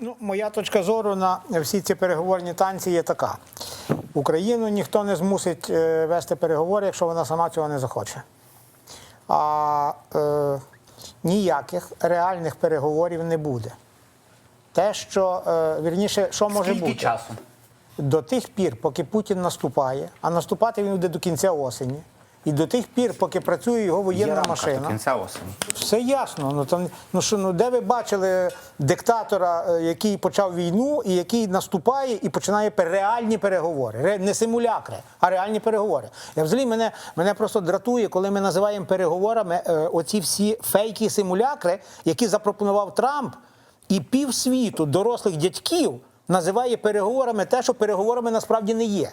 Ну, моя точка зору на всі ці переговорні танці є така: Україну ніхто не змусить е, вести переговори, якщо вона сама цього не захоче. А е, ніяких реальних переговорів не буде. Те, що е, вірніше, що може Скільки бути часу? до тих пір, поки Путін наступає, а наступати він буде до кінця осені, і до тих пір, поки працює його воєнна рамка машина. Кінця осені. Все ясно. Ну там ну що ну де ви бачили диктатора, е, який почав війну і який наступає і починає реальні переговори, не симулякри, а реальні переговори. Я взагалі мене мене просто дратує, коли ми називаємо переговорами е, оці всі фейки симулякри, які запропонував Трамп, і півсвіту дорослих дядьків називає переговорами те, що переговорами насправді не є.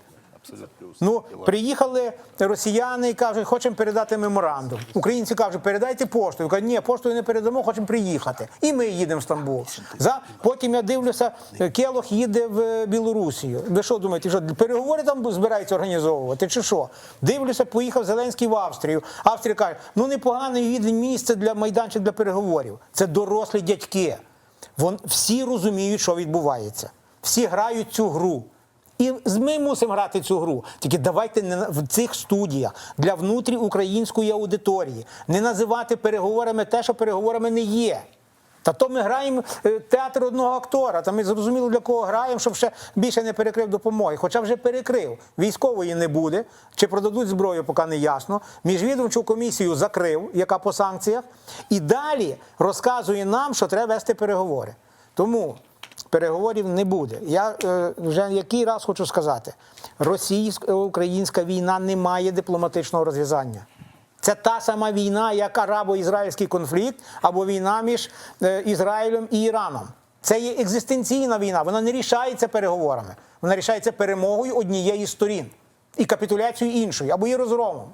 Ну, приїхали росіяни і кажуть, хочемо передати меморандум. Українці кажуть, передайте поштою. Кажуть, ні, поштою не передамо, хочемо приїхати. І ми їдемо в Стамбул. За потім я дивлюся, Келох їде в Білорусію. Ви що думаєте, що переговори там збираються організовувати? Чи що? Дивлюся, поїхав Зеленський в Австрію. Австрія каже, ну непогане їде місце для майданчик для переговорів. Це дорослі дядьки. Вон всі розуміють, що відбувається. Всі грають цю гру. І ми мусимо грати цю гру. Тільки давайте не в цих студіях для внутріукраїнської аудиторії не називати переговорами те, що переговорами не є. Та то ми граємо е, театр одного актора. Та ми зрозуміло для кого граємо, щоб ще більше не перекрив допомоги. Хоча вже перекрив. Військової не буде. Чи продадуть зброю, поки не ясно. Міжвідомчу комісію закрив, яка по санкціях, і далі розказує нам, що треба вести переговори. Тому переговорів не буде. Я е, вже який раз хочу сказати: російсько-українська війна не має дипломатичного розв'язання. Це та сама війна, як арабо-ізраїльський конфлікт або війна між е, Ізраїлем і Іраном. Це є екзистенційна війна. Вона не рішається переговорами. Вона рішається перемогою однієї з сторін і капітуляцією іншої або її розгромом.